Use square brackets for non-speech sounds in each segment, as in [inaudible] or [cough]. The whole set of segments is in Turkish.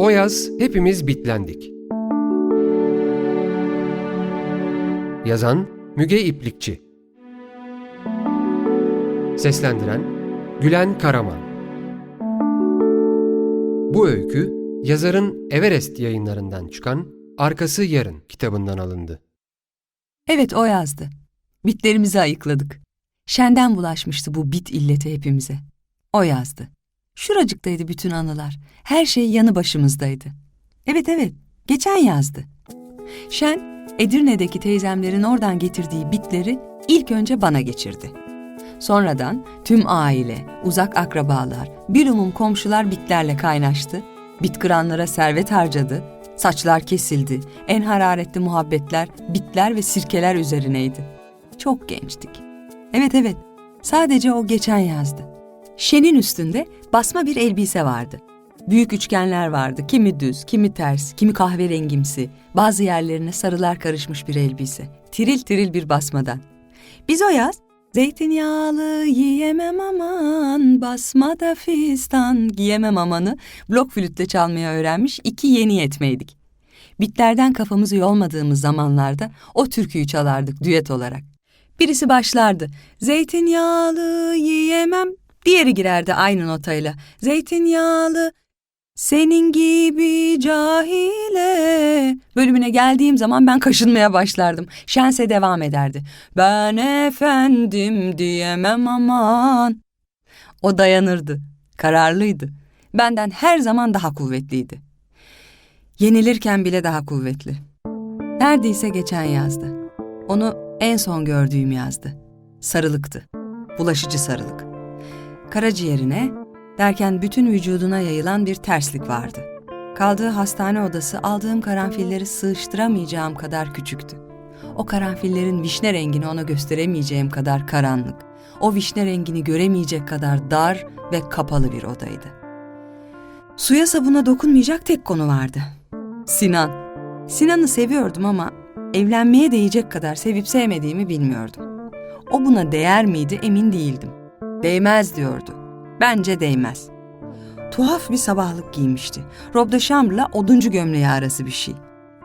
O yaz hepimiz bitlendik. Yazan Müge İplikçi Seslendiren Gülen Karaman Bu öykü yazarın Everest yayınlarından çıkan Arkası Yarın kitabından alındı. Evet o yazdı. Bitlerimizi ayıkladık. Şenden bulaşmıştı bu bit illeti hepimize. O yazdı. Şuracıktaydı bütün anılar. Her şey yanı başımızdaydı. Evet evet, geçen yazdı. Şen, Edirne'deki teyzemlerin oradan getirdiği bitleri ilk önce bana geçirdi. Sonradan tüm aile, uzak akrabalar, bilumum komşular bitlerle kaynaştı. Bit kıranlara servet harcadı. Saçlar kesildi. En hararetli muhabbetler, bitler ve sirkeler üzerineydi. Çok gençtik. Evet evet, sadece o geçen yazdı. Şenin üstünde basma bir elbise vardı. Büyük üçgenler vardı. Kimi düz, kimi ters, kimi kahverengimsi. Bazı yerlerine sarılar karışmış bir elbise. Tiril tiril bir basmadan. Biz o yaz Zeytinyağlı yiyemem aman, basmada fistan giyemem amanı blok flütle çalmaya öğrenmiş iki yeni yetmeydik. Bitlerden kafamızı yolmadığımız zamanlarda o türküyü çalardık düet olarak. Birisi başlardı. Zeytinyağlı yiyemem. Diğeri girerdi aynı notayla. Zeytinyağlı senin gibi cahile. Bölümüne geldiğim zaman ben kaşınmaya başlardım. Şense devam ederdi. Ben efendim diyemem aman. O dayanırdı. Kararlıydı. Benden her zaman daha kuvvetliydi. Yenilirken bile daha kuvvetli. Neredeyse geçen yazdı. Onu en son gördüğüm yazdı. Sarılıktı. Bulaşıcı sarılık. Karaciğerine derken bütün vücuduna yayılan bir terslik vardı. Kaldığı hastane odası aldığım karanfilleri sığıştıramayacağım kadar küçüktü. O karanfillerin vişne rengini ona gösteremeyeceğim kadar karanlık. O vişne rengini göremeyecek kadar dar ve kapalı bir odaydı. Suya sabuna dokunmayacak tek konu vardı. Sinan. Sinan'ı seviyordum ama evlenmeye değecek kadar sevip sevmediğimi bilmiyordum. O buna değer miydi emin değildim. Değmez diyordu. Bence değmez. Tuhaf bir sabahlık giymişti. Robe de chambre oduncu gömleği arası bir şey.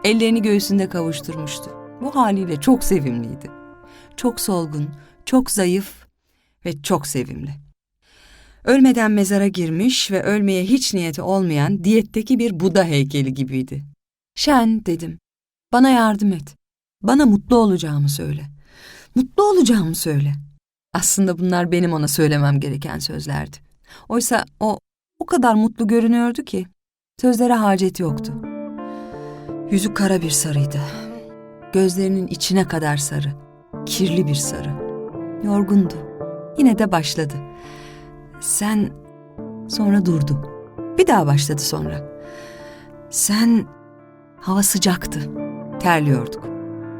Ellerini göğsünde kavuşturmuştu. Bu haliyle çok sevimliydi. Çok solgun, çok zayıf ve çok sevimli. Ölmeden mezara girmiş ve ölmeye hiç niyeti olmayan diyetteki bir Buda heykeli gibiydi. Şen dedim. Bana yardım et. Bana mutlu olacağımı söyle. Mutlu olacağımı söyle. Aslında bunlar benim ona söylemem gereken sözlerdi. Oysa o o kadar mutlu görünüyordu ki sözlere hacet yoktu. Yüzü kara bir sarıydı. Gözlerinin içine kadar sarı. Kirli bir sarı. Yorgundu. Yine de başladı. Sen sonra durdu. Bir daha başladı sonra. Sen hava sıcaktı. Terliyorduk.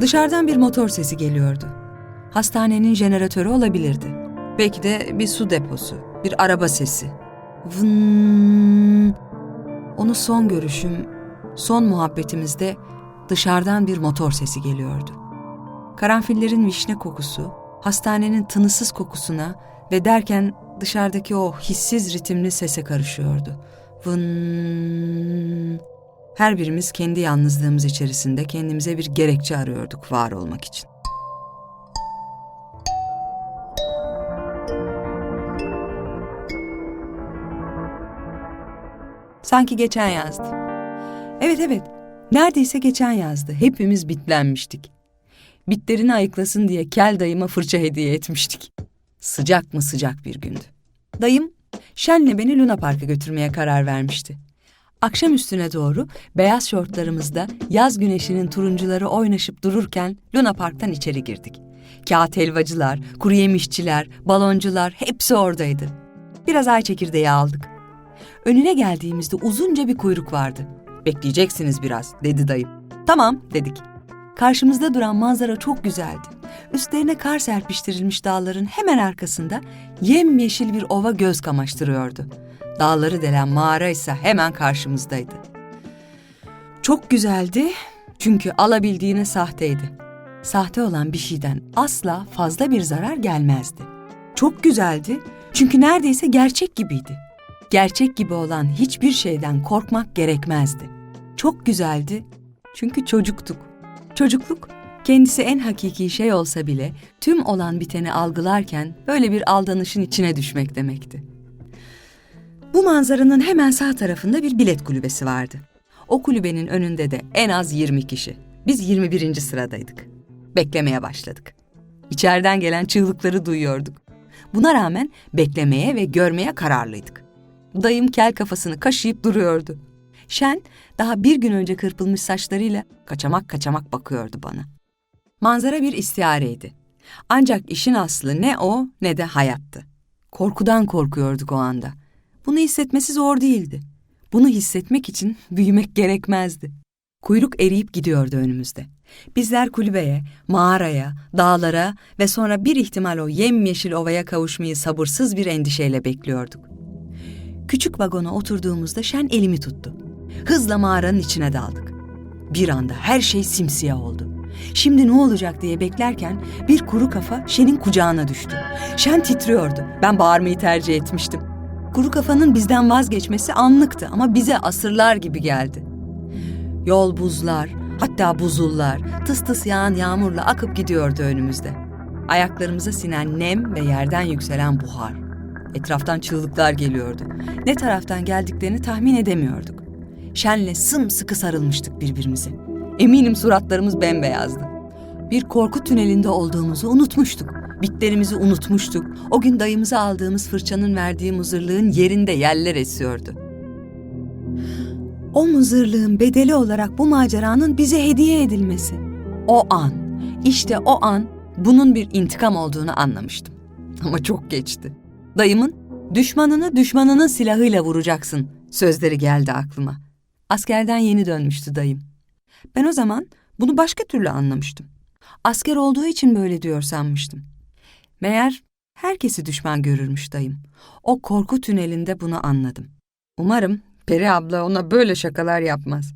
Dışarıdan bir motor sesi geliyordu. Hastanenin jeneratörü olabilirdi. Belki de bir su deposu, bir araba sesi. Vın. Onu son görüşüm, son muhabbetimizde dışarıdan bir motor sesi geliyordu. Karanfillerin vişne kokusu, hastanenin tınısız kokusuna ve derken dışarıdaki o hissiz ritimli sese karışıyordu. Vın. Her birimiz kendi yalnızlığımız içerisinde kendimize bir gerekçe arıyorduk var olmak için. Sanki geçen yazdı. Evet evet, neredeyse geçen yazdı. Hepimiz bitlenmiştik. Bitlerini ayıklasın diye kel dayıma fırça hediye etmiştik. Sıcak mı sıcak bir gündü. Dayım, Şen'le beni Luna Park'a götürmeye karar vermişti. Akşam üstüne doğru beyaz şortlarımızda yaz güneşinin turuncuları oynaşıp dururken Luna Park'tan içeri girdik. Kağıt helvacılar, kuru yemişçiler, baloncular hepsi oradaydı. Biraz ay çekirdeği aldık. Önüne geldiğimizde uzunca bir kuyruk vardı. Bekleyeceksiniz biraz dedi dayım. Tamam dedik. Karşımızda duran manzara çok güzeldi. Üstlerine kar serpiştirilmiş dağların hemen arkasında yemyeşil bir ova göz kamaştırıyordu. Dağları delen mağara ise hemen karşımızdaydı. Çok güzeldi çünkü alabildiğine sahteydi. Sahte olan bir şeyden asla fazla bir zarar gelmezdi. Çok güzeldi çünkü neredeyse gerçek gibiydi. Gerçek gibi olan hiçbir şeyden korkmak gerekmezdi. Çok güzeldi çünkü çocuktuk. Çocukluk kendisi en hakiki şey olsa bile tüm olan biteni algılarken böyle bir aldanışın içine düşmek demekti. Bu manzaranın hemen sağ tarafında bir bilet kulübesi vardı. O kulübenin önünde de en az 20 kişi. Biz 21. sıradaydık. Beklemeye başladık. İçeriden gelen çığlıkları duyuyorduk. Buna rağmen beklemeye ve görmeye kararlıydık. Dayım kel kafasını kaşıyıp duruyordu. Şen daha bir gün önce kırpılmış saçlarıyla kaçamak kaçamak bakıyordu bana. Manzara bir istihareydi. Ancak işin aslı ne o ne de hayattı. Korkudan korkuyorduk o anda. Bunu hissetmesi zor değildi. Bunu hissetmek için [laughs] büyümek gerekmezdi. Kuyruk eriyip gidiyordu önümüzde. Bizler kulübeye, mağaraya, dağlara ve sonra bir ihtimal o yemyeşil ovaya kavuşmayı sabırsız bir endişeyle bekliyorduk. Küçük vagona oturduğumuzda Şen elimi tuttu. Hızla mağaranın içine daldık. Bir anda her şey simsiyah oldu. Şimdi ne olacak diye beklerken bir kuru kafa Şen'in kucağına düştü. Şen titriyordu. Ben bağırmayı tercih etmiştim. Kuru kafanın bizden vazgeçmesi anlıktı ama bize asırlar gibi geldi. Yol buzlar, hatta buzullar, tıs tıs yağan yağmurla akıp gidiyordu önümüzde. Ayaklarımıza sinen nem ve yerden yükselen buhar. Etraftan çığlıklar geliyordu. Ne taraftan geldiklerini tahmin edemiyorduk. Şenle sımsıkı sarılmıştık birbirimize. Eminim suratlarımız bembeyazdı. Bir korku tünelinde olduğumuzu unutmuştuk. Bitlerimizi unutmuştuk. O gün dayımıza aldığımız fırçanın verdiği muzırlığın yerinde yeller esiyordu. O muzırlığın bedeli olarak bu maceranın bize hediye edilmesi. O an, işte o an bunun bir intikam olduğunu anlamıştım. Ama çok geçti. Dayımın düşmanını düşmanının silahıyla vuracaksın sözleri geldi aklıma. Askerden yeni dönmüştü dayım. Ben o zaman bunu başka türlü anlamıştım. Asker olduğu için böyle diyor sanmıştım. Meğer herkesi düşman görürmüş dayım. O korku tünelinde bunu anladım. Umarım Peri abla ona böyle şakalar yapmaz.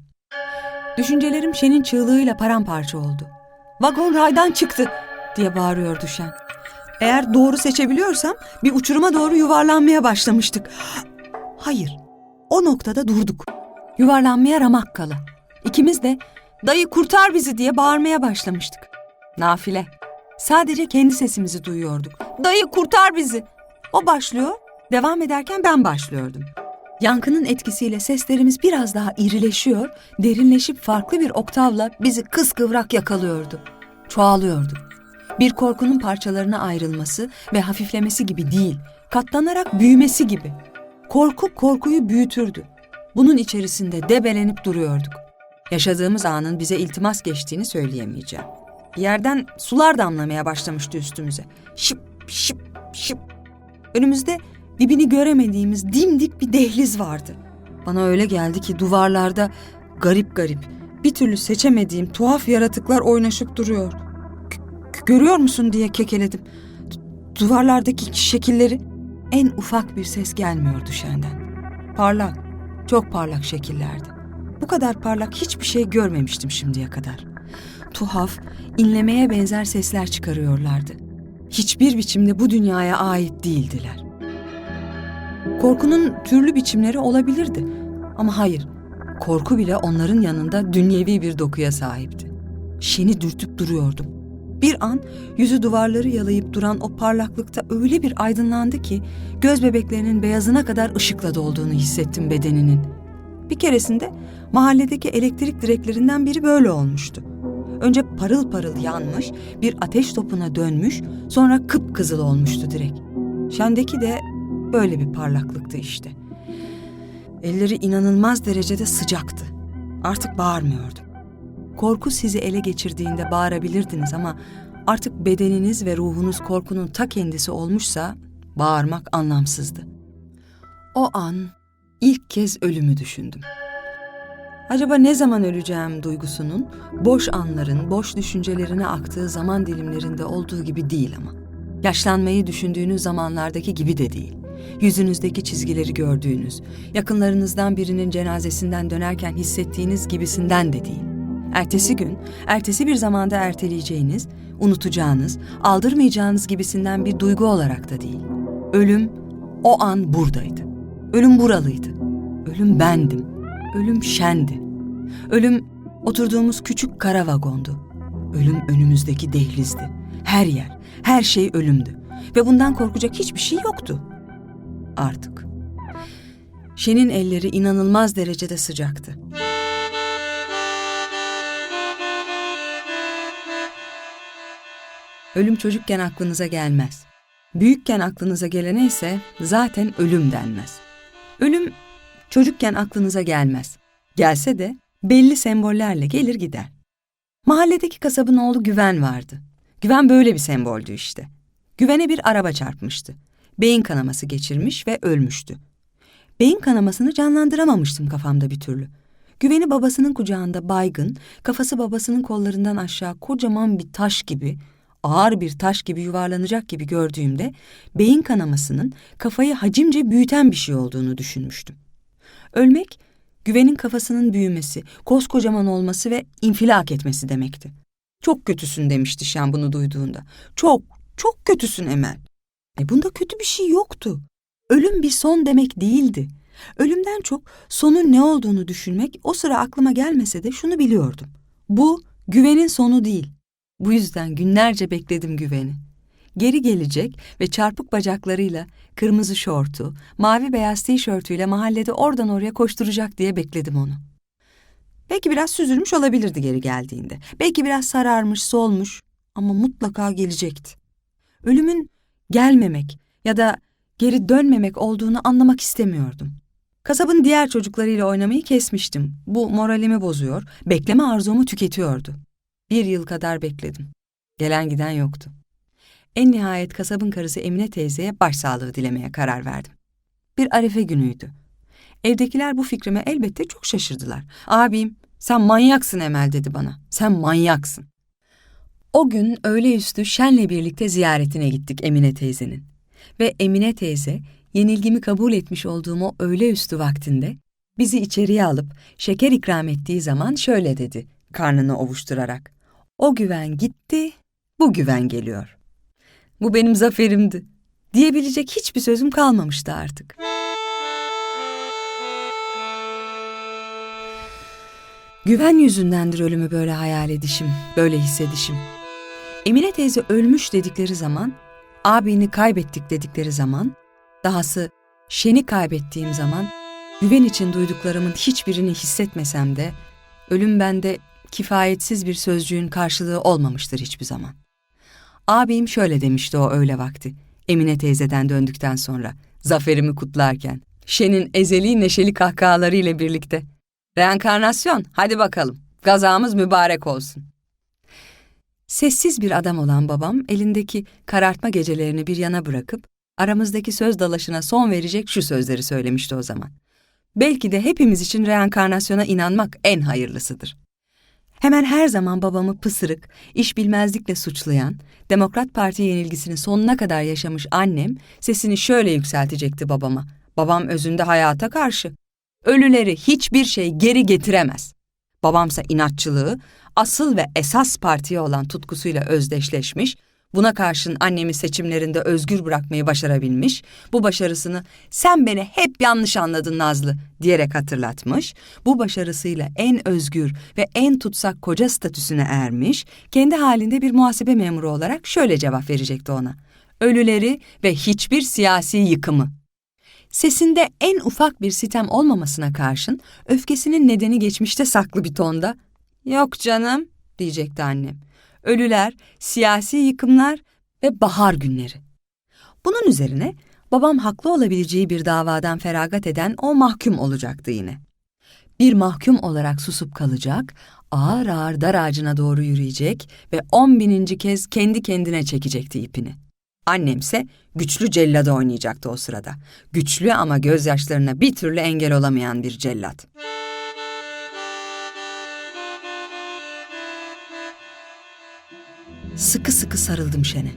Düşüncelerim Şen'in çığlığıyla paramparça oldu. Vagon raydan çıktı diye bağırıyordu Şen. Eğer doğru seçebiliyorsam bir uçuruma doğru yuvarlanmaya başlamıştık. Hayır, o noktada durduk. Yuvarlanmaya ramak kala. İkimiz de dayı kurtar bizi diye bağırmaya başlamıştık. Nafile. Sadece kendi sesimizi duyuyorduk. Dayı kurtar bizi. O başlıyor, devam ederken ben başlıyordum. Yankının etkisiyle seslerimiz biraz daha irileşiyor, derinleşip farklı bir oktavla bizi kıskıvrak yakalıyordu. Çoğalıyorduk. Bir korkunun parçalarına ayrılması ve hafiflemesi gibi değil, katlanarak büyümesi gibi. Korku korkuyu büyütürdü. Bunun içerisinde debelenip duruyorduk. Yaşadığımız anın bize iltimas geçtiğini söyleyemeyeceğim. Bir yerden sular damlamaya başlamıştı üstümüze. Şıp şıp şıp. Önümüzde dibini göremediğimiz dimdik bir dehliz vardı. Bana öyle geldi ki duvarlarda garip garip, bir türlü seçemediğim tuhaf yaratıklar oynaşıp duruyor. Görüyor musun diye kekeledim. Du- duvarlardaki şekilleri en ufak bir ses gelmiyordu Şen'den. Parlak, çok parlak şekillerdi. Bu kadar parlak hiçbir şey görmemiştim şimdiye kadar. Tuhaf, inlemeye benzer sesler çıkarıyorlardı. Hiçbir biçimde bu dünyaya ait değildiler. Korkunun türlü biçimleri olabilirdi. Ama hayır, korku bile onların yanında dünyevi bir dokuya sahipti. Şeni dürtüp duruyordum. Bir an yüzü duvarları yalayıp duran o parlaklıkta öyle bir aydınlandı ki göz bebeklerinin beyazına kadar ışıkla dolduğunu hissettim bedeninin. Bir keresinde mahalledeki elektrik direklerinden biri böyle olmuştu. Önce parıl parıl yanmış, bir ateş topuna dönmüş, sonra kıpkızıl olmuştu direk. Şendeki de böyle bir parlaklıktı işte. Elleri inanılmaz derecede sıcaktı. Artık bağırmıyordum. Korku sizi ele geçirdiğinde bağırabilirdiniz ama artık bedeniniz ve ruhunuz korkunun ta kendisi olmuşsa bağırmak anlamsızdı. O an ilk kez ölümü düşündüm. Acaba ne zaman öleceğim duygusunun boş anların, boş düşüncelerine aktığı zaman dilimlerinde olduğu gibi değil ama. Yaşlanmayı düşündüğünüz zamanlardaki gibi de değil. Yüzünüzdeki çizgileri gördüğünüz, yakınlarınızdan birinin cenazesinden dönerken hissettiğiniz gibisinden de değil. Ertesi gün, ertesi bir zamanda erteleyeceğiniz, unutacağınız, aldırmayacağınız gibisinden bir duygu olarak da değil. Ölüm o an buradaydı. Ölüm buralıydı. Ölüm bendim. Ölüm şendi. Ölüm oturduğumuz küçük kara vagondu. Ölüm önümüzdeki dehlizdi. Her yer, her şey ölümdü. Ve bundan korkacak hiçbir şey yoktu. Artık. Şen'in elleri inanılmaz derecede sıcaktı. Ölüm çocukken aklınıza gelmez. Büyükken aklınıza gelene ise zaten ölüm denmez. Ölüm çocukken aklınıza gelmez. Gelse de belli sembollerle gelir gider. Mahalledeki kasabın oğlu Güven vardı. Güven böyle bir semboldü işte. Güven'e bir araba çarpmıştı. Beyin kanaması geçirmiş ve ölmüştü. Beyin kanamasını canlandıramamıştım kafamda bir türlü. Güven'i babasının kucağında baygın, kafası babasının kollarından aşağı kocaman bir taş gibi, ağır bir taş gibi yuvarlanacak gibi gördüğümde beyin kanamasının kafayı hacimce büyüten bir şey olduğunu düşünmüştüm. Ölmek, güvenin kafasının büyümesi, koskocaman olması ve infilak etmesi demekti. Çok kötüsün demişti Şen bunu duyduğunda. Çok, çok kötüsün Emel. E bunda kötü bir şey yoktu. Ölüm bir son demek değildi. Ölümden çok sonun ne olduğunu düşünmek o sıra aklıma gelmese de şunu biliyordum. Bu güvenin sonu değil. Bu yüzden günlerce bekledim güveni. Geri gelecek ve çarpık bacaklarıyla, kırmızı şortu, mavi beyaz tişörtüyle mahallede oradan oraya koşturacak diye bekledim onu. Belki biraz süzülmüş olabilirdi geri geldiğinde. Belki biraz sararmış, solmuş ama mutlaka gelecekti. Ölümün gelmemek ya da geri dönmemek olduğunu anlamak istemiyordum. Kasabın diğer çocuklarıyla oynamayı kesmiştim. Bu moralimi bozuyor, bekleme arzumu tüketiyordu. Bir yıl kadar bekledim. Gelen giden yoktu. En nihayet kasabın karısı Emine teyzeye başsağlığı dilemeye karar verdim. Bir arefe günüydü. Evdekiler bu fikrime elbette çok şaşırdılar. Abim, sen manyaksın Emel dedi bana. Sen manyaksın. O gün öğle üstü Şen'le birlikte ziyaretine gittik Emine teyzenin. Ve Emine teyze, yenilgimi kabul etmiş olduğum o öğle üstü vaktinde bizi içeriye alıp şeker ikram ettiği zaman şöyle dedi, karnını ovuşturarak. O güven gitti, bu güven geliyor. Bu benim zaferimdi. Diyebilecek hiçbir sözüm kalmamıştı artık. Güven yüzündendir ölümü böyle hayal edişim, böyle hissedişim. Emine teyze ölmüş dedikleri zaman, abini kaybettik dedikleri zaman, dahası Şen'i kaybettiğim zaman, güven için duyduklarımın hiçbirini hissetmesem de, ölüm bende kifayetsiz bir sözcüğün karşılığı olmamıştır hiçbir zaman. Abim şöyle demişti o öğle vakti, Emine teyzeden döndükten sonra, zaferimi kutlarken, Şen'in ezeli neşeli kahkahalarıyla birlikte. Reenkarnasyon, hadi bakalım, gazamız mübarek olsun. Sessiz bir adam olan babam elindeki karartma gecelerini bir yana bırakıp aramızdaki söz dalaşına son verecek şu sözleri söylemişti o zaman. Belki de hepimiz için reenkarnasyona inanmak en hayırlısıdır. Hemen her zaman babamı pısırık, iş bilmezlikle suçlayan, Demokrat Parti yenilgisini sonuna kadar yaşamış annem sesini şöyle yükseltecekti babama. Babam özünde hayata karşı. Ölüleri hiçbir şey geri getiremez. Babamsa inatçılığı, asıl ve esas partiye olan tutkusuyla özdeşleşmiş, buna karşın annemi seçimlerinde özgür bırakmayı başarabilmiş, bu başarısını sen beni hep yanlış anladın Nazlı diyerek hatırlatmış, bu başarısıyla en özgür ve en tutsak koca statüsüne ermiş, kendi halinde bir muhasebe memuru olarak şöyle cevap verecekti ona. Ölüleri ve hiçbir siyasi yıkımı. Sesinde en ufak bir sitem olmamasına karşın öfkesinin nedeni geçmişte saklı bir tonda "Yok canım." diyecekti annem. Ölüler, siyasi yıkımlar ve bahar günleri. Bunun üzerine babam haklı olabileceği bir davadan feragat eden o mahkum olacaktı yine. Bir mahkum olarak susup kalacak, ağır ağır dar ağacına doğru yürüyecek ve on bininci kez kendi kendine çekecekti ipini. Annemse güçlü cellada oynayacaktı o sırada. Güçlü ama gözyaşlarına bir türlü engel olamayan bir cellat. Sıkı sıkı sarıldım Şen'e.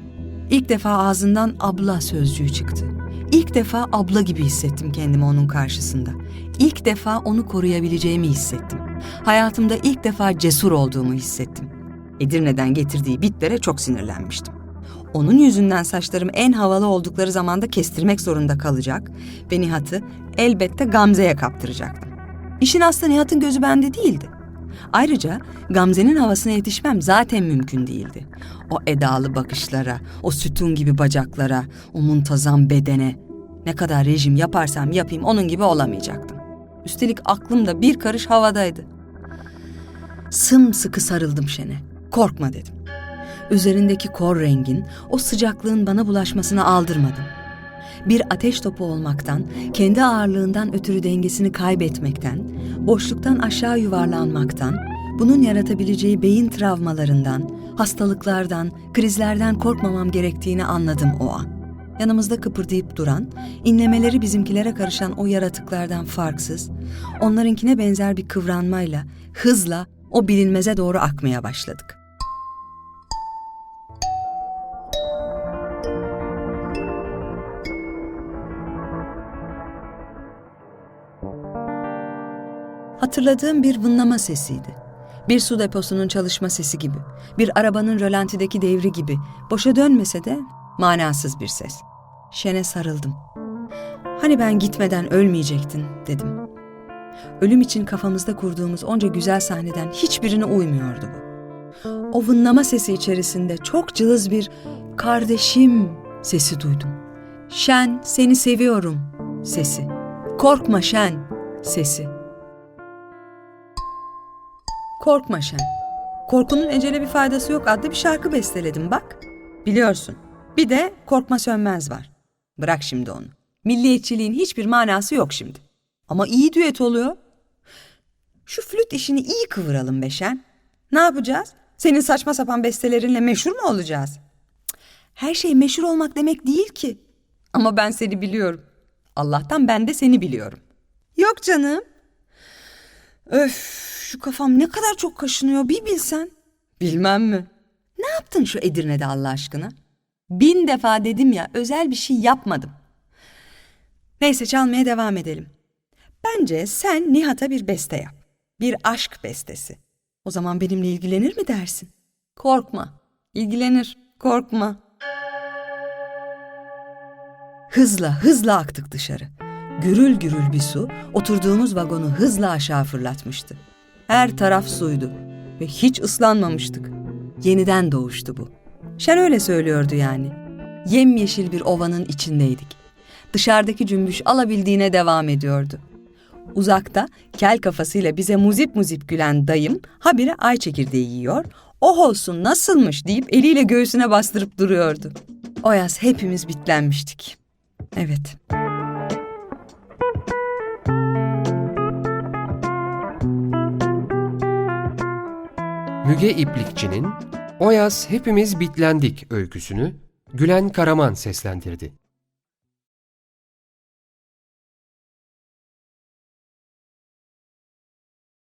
İlk defa ağzından abla sözcüğü çıktı. İlk defa abla gibi hissettim kendimi onun karşısında. İlk defa onu koruyabileceğimi hissettim. Hayatımda ilk defa cesur olduğumu hissettim. Edirne'den getirdiği bitlere çok sinirlenmiştim. Onun yüzünden saçlarım en havalı oldukları zamanda kestirmek zorunda kalacak ve Nihat'ı elbette Gamze'ye kaptıracaktım. İşin aslı Nihat'ın gözü bende değildi. Ayrıca Gamze'nin havasına yetişmem zaten mümkün değildi. O edalı bakışlara, o sütun gibi bacaklara, o muntazam bedene. Ne kadar rejim yaparsam yapayım onun gibi olamayacaktım. Üstelik aklım da bir karış havadaydı. Sımsıkı sarıldım Şen'e. Korkma dedim. Üzerindeki kor rengin, o sıcaklığın bana bulaşmasını aldırmadım. Bir ateş topu olmaktan, kendi ağırlığından ötürü dengesini kaybetmekten, boşluktan aşağı yuvarlanmaktan, bunun yaratabileceği beyin travmalarından, hastalıklardan, krizlerden korkmamam gerektiğini anladım o an. Yanımızda kıpırdayıp duran, inlemeleri bizimkilere karışan o yaratıklardan farksız, onlarınkine benzer bir kıvranmayla, hızla o bilinmeze doğru akmaya başladık. Hatırladığım bir vınlama sesiydi. Bir su deposunun çalışma sesi gibi, bir arabanın rölantideki devri gibi, boşa dönmese de manasız bir ses. Şen'e sarıldım. Hani ben gitmeden ölmeyecektin dedim. Ölüm için kafamızda kurduğumuz onca güzel sahneden hiçbirine uymuyordu bu. O vınlama sesi içerisinde çok cılız bir kardeşim sesi duydum. Şen seni seviyorum sesi. Korkma Şen sesi. Korkma Şen. Korkunun ecele bir faydası yok adlı bir şarkı besteledim bak. Biliyorsun. Bir de Korkma Sönmez var. Bırak şimdi onu. Milliyetçiliğin hiçbir manası yok şimdi. Ama iyi düet oluyor. Şu flüt işini iyi kıvıralım be Şen. Ne yapacağız? Senin saçma sapan bestelerinle meşhur mu olacağız? Her şey meşhur olmak demek değil ki. Ama ben seni biliyorum. Allah'tan ben de seni biliyorum. Yok canım. Öf şu kafam ne kadar çok kaşınıyor bir bilsen. Bilmem mi? Ne yaptın şu Edirne'de Allah aşkına? Bin defa dedim ya özel bir şey yapmadım. Neyse çalmaya devam edelim. Bence sen Nihat'a bir beste yap. Bir aşk bestesi. O zaman benimle ilgilenir mi dersin? Korkma. İlgilenir. Korkma. Hızla hızla aktık dışarı. Gürül gürül bir su oturduğumuz vagonu hızla aşağı fırlatmıştı. Her taraf suydu ve hiç ıslanmamıştık. Yeniden doğuştu bu. Şen öyle söylüyordu yani. Yemyeşil bir ovanın içindeydik. Dışarıdaki cümbüş alabildiğine devam ediyordu. Uzakta kel kafasıyla bize muzip muzip gülen dayım habire ay çekirdeği yiyor, oh olsun nasılmış deyip eliyle göğsüne bastırıp duruyordu. O yaz hepimiz bitlenmiştik. Evet. Müge İplikçi'nin O yaz hepimiz bitlendik öyküsünü Gülen Karaman seslendirdi.